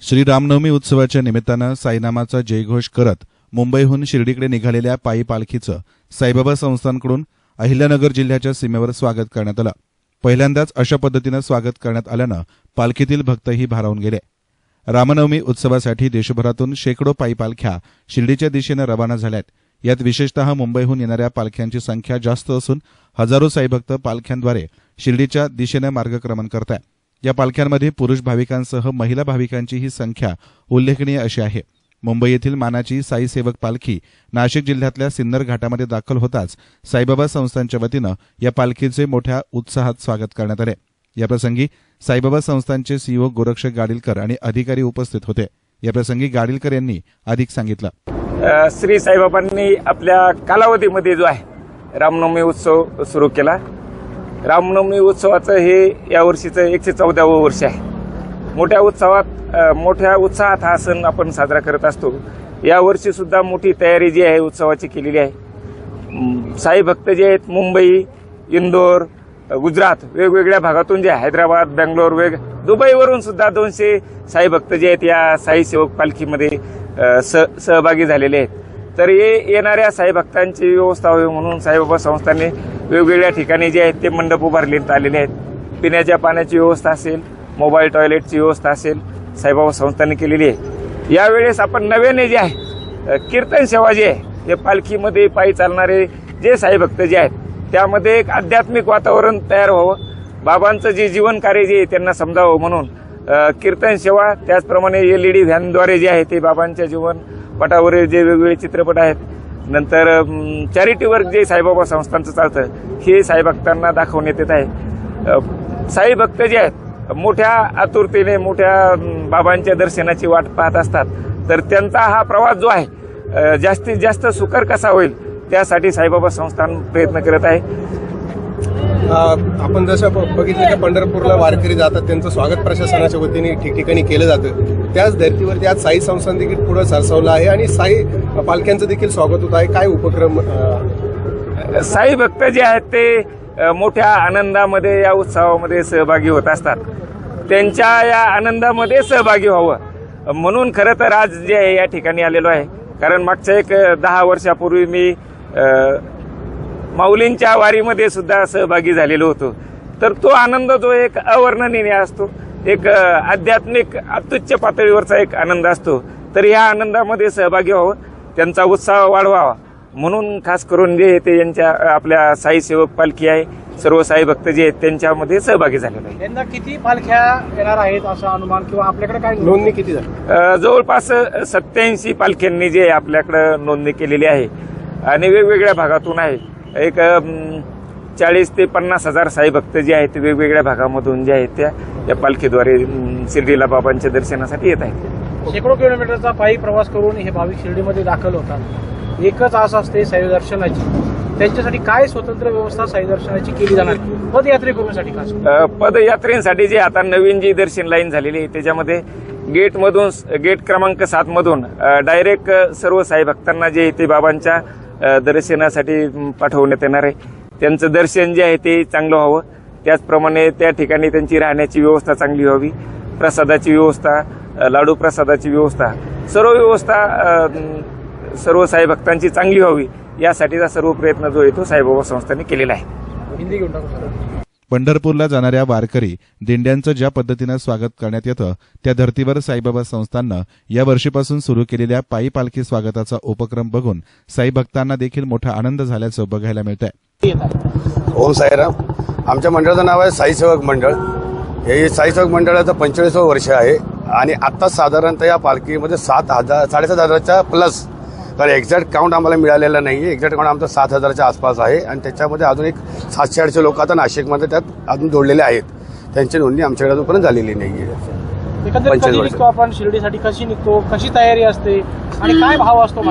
श्रीरामनवमी उत्सवाच्या निमित्तानं साईनामाचा जयघोष करत मुंबईहून शिर्डीकडे निघालेल्या पायी पालखीचं साईबाबा संस्थांकडून अहिल्यानगर जिल्ह्याच्या सीमेवर स्वागत करण्यात आलं. पहिल्यांदाच अशा पद्धतीनं स्वागत करण्यात आल्यानं पालखीतील भक्तही भारावून गेले. रामनवमी उत्सवासाठी देशभरातून शेकडो पायी पालख्या शिर्डीच्या दिशेनं रवाना झाल्यात. यात विशेषतः मुंबईहून येणाऱ्या पालख्यांची संख्या जास्त असून हजारो साईभक्त पालख्यांद्वारे शिर्डीच्या दिशेनं मार्गक्रमण करत आहेत या पालख्यांमध्ये पुरुष भाविकांसह महिला भाविकांची ही संख्या उल्लेखनीय अशी आहे. मुंबई येथील मानाची साई सेवक पालखी नाशिक जिल्ह्यातल्या सिन्नर घाटामध्ये दाखल होताच साईबाबा संस्थांच्या वतीनं या पालखीचे मोठ्या उत्साहात स्वागत करण्यात आले. याप्रसंगी साईबाबा संस्थांचे सीईओ गोरक्ष गाडीलकर आणि अधिकारी उपस्थित होते. याप्रसंगी गाडीलकर यांनी अधिक सांगितलं. श्री साईबाबांनी आपल्या कालावधीमध्ये जो आहे रामनवमी उत्सव सुरू केला. रामनवमी उत्सवाचं हे यावर्षीचं एकशे चौदावं वर्ष आहे. मोठ्या उत्सवात मोठ्या उत्साहात हा सण आपण साजरा करत असतो. यावर्षीसुद्धा मोठी तयारी जी आहे उत्सवाची केलेली आहे. साई भक्त जे आहेत मुंबई इंदोर गुजरात वेगवेगळ्या भागातून जे हैदराबाद बेंगलोर वेग दुबईवरून सुद्धा दोनशे साई भक्त जे आहेत या साई सेवक पालखीमध्ये स सहभागी झालेले आहेत. तर ये येणाऱ्या साई भक्तांची व्यवस्था व्हावी म्हणून साईबाबा संस्थांनी वेगवेगळ्या ठिकाणी जे आहेत ते मंडप उभारण्यात आलेले आहेत. पिण्याच्या पाण्याची व्यवस्था असेल मोबाईल टॉयलेटची व्यवस्था असेल साईबाबा संस्थांनी केलेली आहे. यावेळेस आपण नव्याने जे आहे कीर्तन सेवा जी आहे जे पालखीमध्ये पायी चालणारे जे साई भक्त जे आहेत त्यामध्ये एक आध्यात्मिक वातावरण तयार व्हावं. बाबांचं जे जीवन कार्य जे आहे त्यांना समजावं म्हणून कीर्तन सेवा त्याचप्रमाणे एल ई डी व्हॅनद्वारे जे आहे ते बाबांच्या जीवन पटावरील जे वेगवेगळे चित्रपट आहेत नंतर चॅरिटी वर्क जे साईबाबा संस्थांचं चालतं हे साईभक्तांना दाखवण्यात येत आहे. अ, साई भक्त जे आहेत मोठ्या आतुरतेने मोठ्या बाबांच्या दर्शनाची वाट पाहत असतात. तर त्यांचा हा प्रवास जो आहे जास्तीत जास्त सुकर कसा होईल त्यासाठी साईबाबा संस्थान प्रयत्न करत आहे. आपण जसं ब- बघितलं की पंढरपूरला वारकरी जातात त्यांचं स्वागत प्रशासनाच्या वतीने ठिकठिकाणी केलं जातं. त्याच धर्तीवरती आज साई संस्थान देखील पुढे सरसावलं आहे आणि साई पालख्यांचं देखील स्वागत होत आहे. काय उपक्रम साई भक्त जे आहेत ते मोठ्या आनंदामध्ये या उत्सवामध्ये सहभागी होत असतात. त्यांच्या या आनंदामध्ये सहभागी व्हावं. म्हणून खरं तर आज जे आहे या ठिकाणी आलेलो आहे. कारण मागच्या एक दहा वर्षापूर्वी मी माऊलींच्या वारीमध्ये सुद्धा सहभागी झालेलो होतो. तर तो आनंद जो एक अवर्णनीय असतो. एक आध्यात्मिक अत्युच्च पातळीवरचा एक आनंद असतो. तर या आनंदामध्ये सहभागी व्हावं त्यांचा उत्साह वाढवावा. म्हणून खास करून जे ते यांच्या आपल्या साई सेवक पालखी आहे सर्व साई भक्त जे आहेत त्यांच्यामध्ये सहभागी झालेले आहे. यंदा किती पालख्या येणार आहेत असं अनुमान किंवा आपल्याकडे काय नोंदणी किती झाली? जवळपास सत्याऐंशी पालख्यांनी जे आपल्याकडं नोंदणी केलेली आहे आणि वेगवेगळ्या भागातून आहे. एक चाळीस ते पन्नास हजार साई भक्त जे आहेत ते वेगवेगळ्या भागामधून जे आहेत त्या या पालखीद्वारे शिर्डीला बाबांच्या दर्शनासाठी येत आहेत. शेकडो किलोमीटरचा पायी प्रवास करून हे भाविक शिर्डीमध्ये दाखल होतात. एकच आस असते साई दर्शनाची. त्यांच्यासाठी काय स्वतंत्र व्यवस्था साई दर्शनाची केली जाणार? पदयात्रेकरूंसाठी खास पदयात्रेसाठी जे आता नवीन जी दर्शन लाईन झालेली आहे त्याच्यामध्ये गेटमधून गेट क्रमांक सात मधून डायरेक्ट सर्व साई भक्तांना जे ते बाबांच्या दर्शनासाठी पाठवण्यात येणार आहे. त्यांचं दर्शन जे आहे ते चांगलं व्हावं. त्याचप्रमाणे त्या ठिकाणी त्यांची राहण्याची व्यवस्था चांगली व्हावी. प्रसादाची व्यवस्था लाडू प्रसादाची व्यवस्था सर्व व्यवस्था सर्व साई भक्तांची चांगली व्हावी यासाठीचा सर्व प्रयत्न जो आहे तो साईबाबा संस्थांनी केलेला आहे. पंढरपूरला जाणाऱ्या वारकरी दिंड्यांचं ज्या पद्धतीनं स्वागत करण्यात येतं त्या धर्तीवर साईबाबा संस्थाननं या वर्षीपासून सुरू केलेल्या पायी पालखी स्वागताचा उपक्रम बघून साई भक्तांना देखील मोठा आनंद झाल्याचं बघायला मिळतंय. आहे ओम साईराम. आमच्या मंडळाचं नाव आहे साईसेवक मंडळ. हे साईसेवक मंडळाचं पंचेचाळीसावं वर्ष आहे आणि आत्ता साधारणतः या पालखीमध्ये सात हजार साडेसात हजाराच्या प्लस कारण एक्झॅक्ट काउंट आम्हाला मिळालेला नाही आहे एक्झॅक्ट काउंट आमचं सात हजाराच्या आसपास आहे आणि त्याच्यामध्ये अजून एक सातशे आठशे लोक आता नाशिकमध्ये त्यात अजून जोडलेले आहेत. त्यांची नोंदणी आमच्याकडे अजूनपर्यंत झालेली नाही आहे आपण? शिर्डीसाठी कशी निघतो? कशी तयारी असते? आणि काय भाव असतो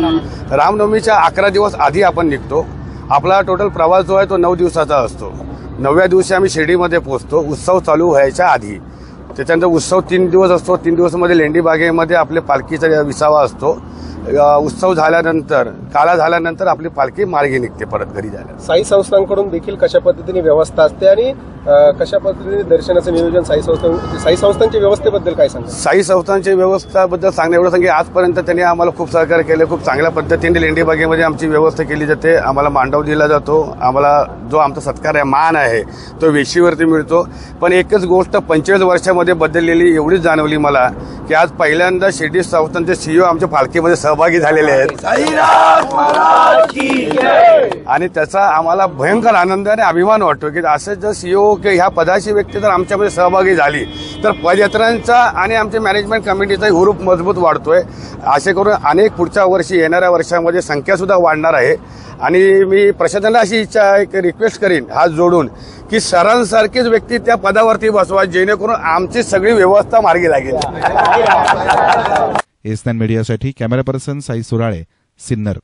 रामनवमीच्या अकरा दिवस आधी आपण निघतो. आपला टोटल प्रवास जो आहे तो नऊ दिवसाचा असतो. नवव्या दिवशी आम्ही शिर्डीमध्ये पोहोचतो. उत्सव चालू व्हायच्या आधी. त्याच्यानंतर उत्सव तीन दिवस असतो. तीन दिवसामध्ये लेंडी बागेमध्ये आपले पालखीचा विसावा असतो. उत्सव झाल्यानंतर काला झाल्यानंतर आपली पालखी मार्गी निघते परत घरी जायला साई संस्थांकडून देखील कशा पद्धतीने व्यवस्था असते आणि कशा पद्धतीने दर्शनाचं नियोजन साई संस्था साई संस्थांच्या व्यवस्थेबद्दल काय सांगा साई संस्थांची व्यवस्थाबद्दल सांगणं एवढं सांगे आजपर्यंत त्यांनी आम्हाला खूप सहकार्य केले खूप चांगल्या पद्धतीने लेंडी बागेमध्ये आमची व्यवस्था केली जाते. आम्हाला मांडव दिला जातो. आम्हाला जो आमचा सत्कार आहे मान आहे तो वेशीवरती मिळतो. पण एकच गोष्ट पंचवीस वर्षामध्ये बदललेली एवढीच जाणवली मला की आज पहिल्यांदा शिर्डी संस्थांचे सीईओ आमच्या पालखीमध्ये सहभागी झालेले आहेत. आणि त्याचा आम्हाला भयंकर आनंद आणि अभिमान वाटतो की असं जर सीओ किंवा ह्या पदाची व्यक्ती जर आमच्यामध्ये सहभागी झाली तर पदयात्रांचा आणि आमच्या मॅनेजमेंट कमिटीचाही हुरूप मजबूत वाढतोय. असे करून अनेक पुढच्या वर्षी येणाऱ्या वर्षामध्ये संख्यासुद्धा वाढणार आहे. आणि मी प्रशासनाला अशी इच्छा एक रिक्वेस्ट करीन हात जोडून की सरांसारखीच व्यक्ती त्या पदावरती बसवा जेणेकरून आमची सगळी व्यवस्था मार्गी लागेल. S nine मीडियासाठी. Camera person Sai Surale Sinnar.